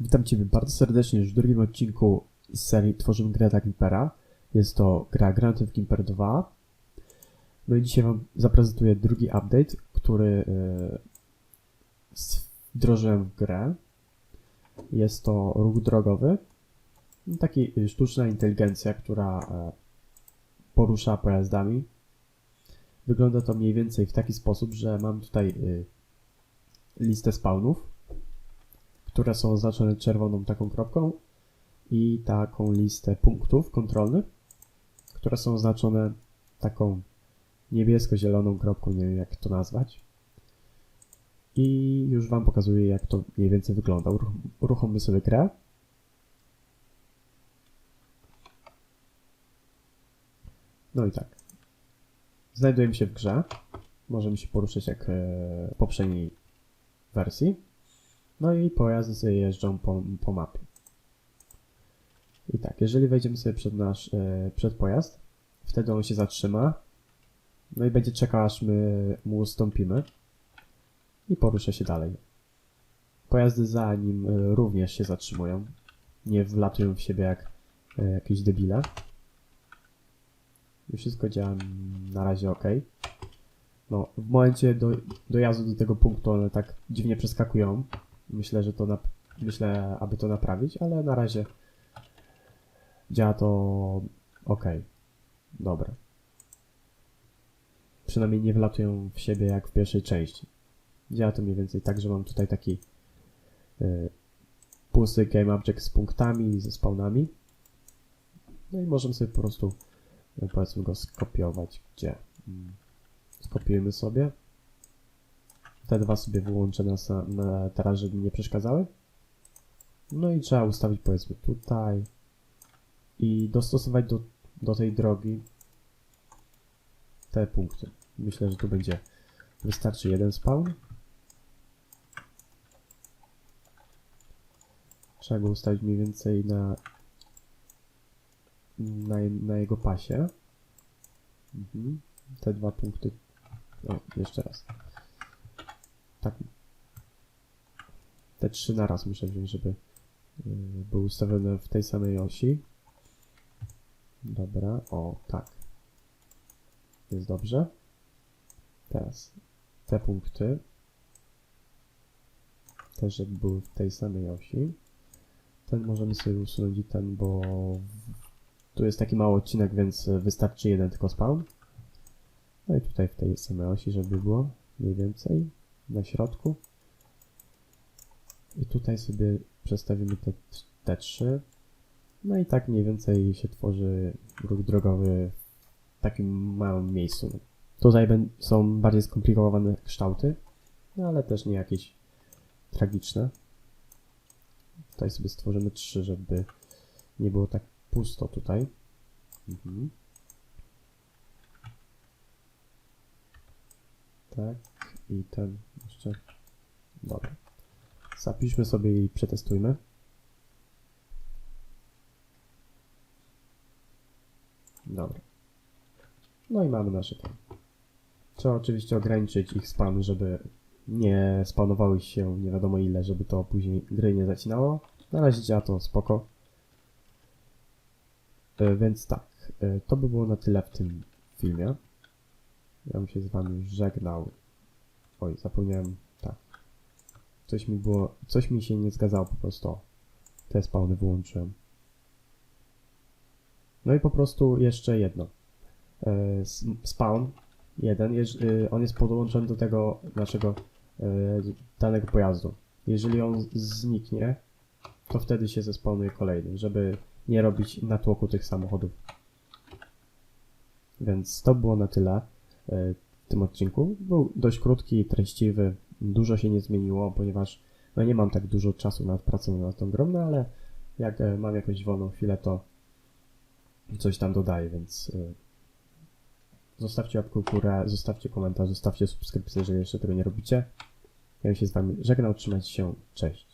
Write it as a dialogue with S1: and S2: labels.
S1: Witam Cię bardzo serdecznie w drugim odcinku z serii Tworzymy grę dla Gimpera. Jest to gra Grand Theft Gimper 2. No i dzisiaj Wam zaprezentuję drugi update, który s- wdrożyłem w grę. Jest to ruch drogowy. No, Taki y, sztuczna inteligencja, która e, porusza pojazdami. Wygląda to mniej więcej w taki sposób, że mam tutaj listę spawnów które są oznaczone czerwoną taką kropką i taką listę punktów kontrolnych, które są oznaczone taką niebiesko-zieloną kropką, nie wiem jak to nazwać. I już Wam pokazuję, jak to mniej więcej wygląda. Uruch- Uruchommy sobie grę. No i tak. Znajdujemy się w grze. Możemy się poruszać jak e, w poprzedniej wersji. No i pojazdy sobie jeżdżą po, po mapie. I tak, jeżeli wejdziemy sobie przed nasz, e, przed pojazd, wtedy on się zatrzyma. No i będzie czekał, aż my mu ustąpimy. I porusza się dalej. Pojazdy za nim e, również się zatrzymują. Nie wlatują w siebie jak e, jakieś debile. I wszystko działa na razie ok. No, w momencie do, dojazdu do tego punktu one tak dziwnie przeskakują. Myślę, że to nap- myślę, aby to naprawić, ale na razie działa to ok. Dobra. Przynajmniej nie wlatują w siebie jak w pierwszej części. Działa to mniej więcej tak, że mam tutaj taki y, pusty game object z punktami i ze spawnami. No i możemy sobie po prostu y, powiedzmy go skopiować. Gdzie? Mm. Skopiujemy sobie. Te dwa sobie wyłączę na, na teraz, żeby mi nie przeszkadzały. No i trzeba ustawić powiedzmy tutaj i dostosować do, do tej drogi te punkty. Myślę, że tu będzie wystarczy jeden spawn. Trzeba go ustawić mniej więcej na, na, na jego pasie. Mhm. Te dwa punkty. O, jeszcze raz. Tak. Te trzy naraz muszę wziąć, żeby y, były ustawione w tej samej osi. Dobra, o tak. Jest dobrze. Teraz te punkty też, żeby były w tej samej osi. Ten możemy sobie usunąć i ten, bo tu jest taki mały odcinek, więc wystarczy jeden tylko spawn. No i tutaj w tej samej osi, żeby było mniej więcej na środku. I tutaj sobie przestawimy te, te trzy. No i tak mniej więcej się tworzy ruch drogowy w takim małym miejscu. Tutaj są bardziej skomplikowane kształty, no ale też nie jakieś tragiczne. Tutaj sobie stworzymy trzy, żeby nie było tak pusto tutaj. Mhm. Tak, i ten jeszcze. Dobra. Zapiszmy sobie i przetestujmy. Dobra. No i mamy nasze tam. Trzeba oczywiście ograniczyć ich spawn, żeby nie spawnowały się nie wiadomo ile, żeby to później gry nie zacinało. Na razie działa to spoko. E, Więc tak, e, to by było na tyle w tym filmie. Ja bym się z wami żegnał. Oj, zapomniałem, tak. Coś mi było, coś mi się nie zgadzało po prostu. Te spawny wyłączyłem. No i po prostu jeszcze jedno. E, Spawn jeden, y, on jest podłączony do tego naszego e, danego pojazdu. Jeżeli on zniknie, to wtedy się zespawnuje kolejny, żeby nie robić natłoku tych samochodów. Więc to było na tyle e, tym odcinku. Był dość krótki treściwy. Dużo się nie zmieniło, ponieważ no nie mam tak dużo czasu nad pracą nad tą grą, no ale jak e, mam jakąś wolną chwilę, to coś tam dodaję, więc e, zostawcie łapkę w górę, zostawcie komentarz, zostawcie subskrypcję, jeżeli jeszcze tego nie robicie. Ja się z wami żegnał, trzymajcie się, cześć.